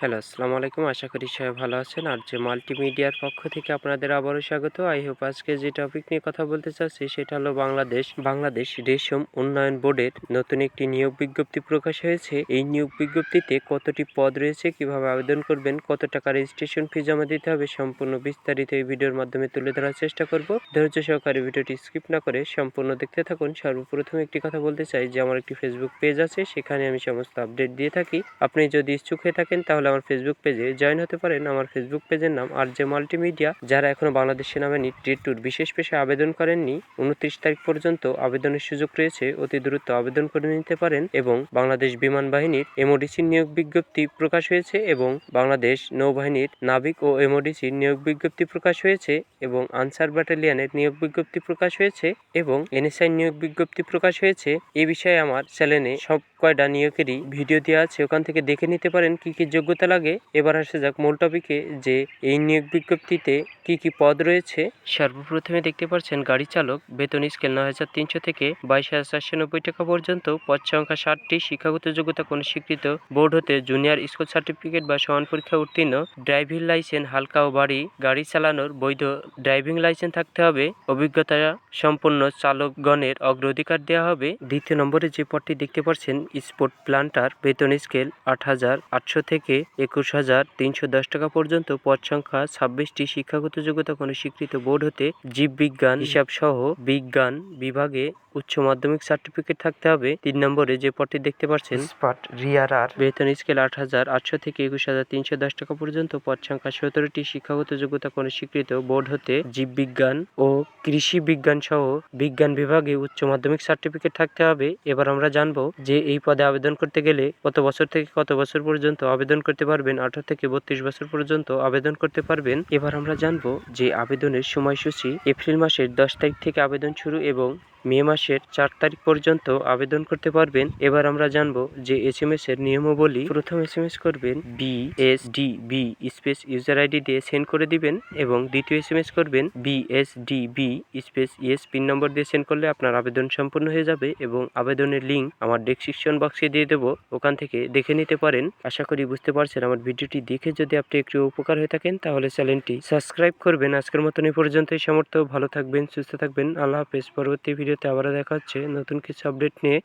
Hello, আসসালামু আলাইকুম। আশা করি সবাই ভালো আছেন। আর যে মাল্টিমিডিয়ার পক্ষ থেকে আপনাদের আবারও স্বাগত। আই হোপ আজকে যে টপিক নিয়ে কথা বলতে চাচ্ছি, সেটা হলো বাংলাদেশ। বাংলাদেশ রেশম উন্নয়ন বোর্ডের নতুন একটি নিয়োগ বিজ্ঞপ্তি প্রকাশ হয়েছে। এই নিয়োগ বিজ্ঞপ্তিতে কতটি পদ রয়েছে, কীভাবে আবেদন করবেন, কত টাকা রেজিস্ট্রেশন ফি জমা দিতে হবে, সম্পূর্ণ বিস্তারিত এই ভিডিওর মাধ্যমে তুলে ধরার চেষ্টা করব। ধৈর্য সহকারে ভিডিওটি স্কিপ না করে সম্পূর্ণ দেখতে থাকুন। সর্বপ্রথম একটি কথা বলতে চাই যে, আমার একটি ফেসবুক পেজ আছে, সেখানে আমি সমস্ত আপডেট দিয়ে থাকি। আপনি যদি ইচ্ছুক হয়ে থাকেন, তাহলে আমার ফেসবুক পেজে জয়েন হতে পারেন আমার ফেসবুক পেজের নাম আর যে মাল্টিমিডিয়া যারা এখনও বাংলাদেশ সেনাবাহিনী ট্রেড টুর বিশেষ পেশায় আবেদন করেননি, উনত্রিশ তারিখ পর্যন্ত আবেদনের সুযোগ রয়েছে, অতি দ্রুত আবেদন করে নিতে পারেন এবং বাংলাদেশ বিমান বাহিনীর এমওডিসির নিয়োগ বিজ্ঞপ্তি প্রকাশ হয়েছে এবং বাংলাদেশ নৌবাহিনীর নাবিক ও এমওডিসির নিয়োগ বিজ্ঞপ্তি প্রকাশ হয়েছে এবং আনসার ব্যাটালিয়ানের নিয়োগ বিজ্ঞপ্তি প্রকাশ হয়েছে এবং এনএসআই নিয়োগ বিজ্ঞপ্তি প্রকাশ হয়েছে। এ বিষয়ে আমার চ্যানেলে সব কয়টা নিয়োগেরই ভিডিও দেওয়া আছে, ওখান থেকে দেখে নিতে পারেন কি কি যোগ্যতা লাগে, এবার আসা যাক মূল টপিকে যে এই নিয়োগ বিজ্ঞপ্তিতে কি কি পদ রয়েছে। সর্বপ্রথমে দেখতে পাচ্ছেন গাড়ি চালক, বেতন স্কেল নয় হাজার তিনশো থেকে বাইশ হাজার চারশো নব্বই টাকা পর্যন্ত, পদ সংখ্যা ষাটটি, শিক্ষাগত যোগ্যতা কোনো স্বীকৃত, বোর্ড হতে জুনিয়র স্কুল সার্টিফিকেট বা সমান পরীক্ষা উত্তীর্ণ ড্রাইভিং লাইসেন্স হালকা ও বাড়ি গাড়ি চালানোর বৈধ ড্রাইভিং লাইসেন্স থাকতে হবে, অভিজ্ঞতা সম্পন্ন চালকগণের অগ্রাধিকার দেওয়া হবে। দ্বিতীয় নম্বরে যে পদটি দেখতে পাচ্ছেন স্পোর্ট প্লান্টার বেতন স্কেল আট হাজার আটশো থেকে একুশ হাজার তিনশো দশ টাকা পর্যন্ত পদ সংখ্যা ছাব্বিশটি শিক্ষাগত যোগ্যতা কোনো স্বীকৃত বোর্ড হতে জীববিজ্ঞান হিসাব সহ বিজ্ঞান বিভাগে উচ্চ মাধ্যমিক সার্টিফিকেট থাকতে হবে। তিন নম্বরে যে পদটি দেখতে পাচ্ছেন স্পাট রিয়ারার বেতন স্কেল আট হাজার আটশো থেকে একুশ হাজার তিনশো দশ টাকা পর্যন্ত পদ সংখ্যা সতেরোটি শিক্ষাগত যোগ্যতা কোনো স্বীকৃত বোর্ড হতে জীববিজ্ঞান ও কৃষি বিজ্ঞান সহ বিজ্ঞান বিভাগে উচ্চ মাধ্যমিক সার্টিফিকেট থাকতে হবে। এবার আমরা জানব যে এই পদে আবেদন করতে গেলে কত বছর থেকে কত বছর পর্যন্ত আবেদন করতে পারবেন, আঠারো থেকে বত্রিশ বছর পর্যন্ত আবেদন করতে পারবেন। এবার আমরা জানব যে আবেদনের সময়সূচি এপ্রিল মাসের দশ তারিখ থেকে আবেদন শুরু এবং মে মাসের চার তারিখ পর্যন্ত আবেদন করতে পারবেন। এবার আমরা জানব যে এস এম এস এর নিয়মাবলী। প্রথম এস এম এস করবেন B S D B space user ID দিয়ে সেন্ড করে দিবেন এবং দ্বিতীয় এস এম এস করবেন B S D B space ES pin number দিয়ে সেন্ড করলে আপনার আবেদন সম্পূর্ণ হয়ে যাবে এবং আবেদনের লিঙ্ক আমার ডেসক্রিপশন বক্সে দিয়ে দেবো। ওখান থেকে দেখে নিতে পারেন। আশা করি বুঝতে পারছেন আমার ভিডিওটি দেখে যদি আপনি একটু উপকার হয়ে থাকেন তাহলে চ্যানেলটি সাবস্ক্রাইব করবেন। আজকের মতন এই পর্যন্তই। সামর্থ্য, ভালো থাকবেন, সুস্থ থাকবেন। আল্লাহ হাফেজ। পরবর্তী ভিডিওতে আবারও দেখা হচ্ছে নতুন কিছু আপডেট নিয়ে।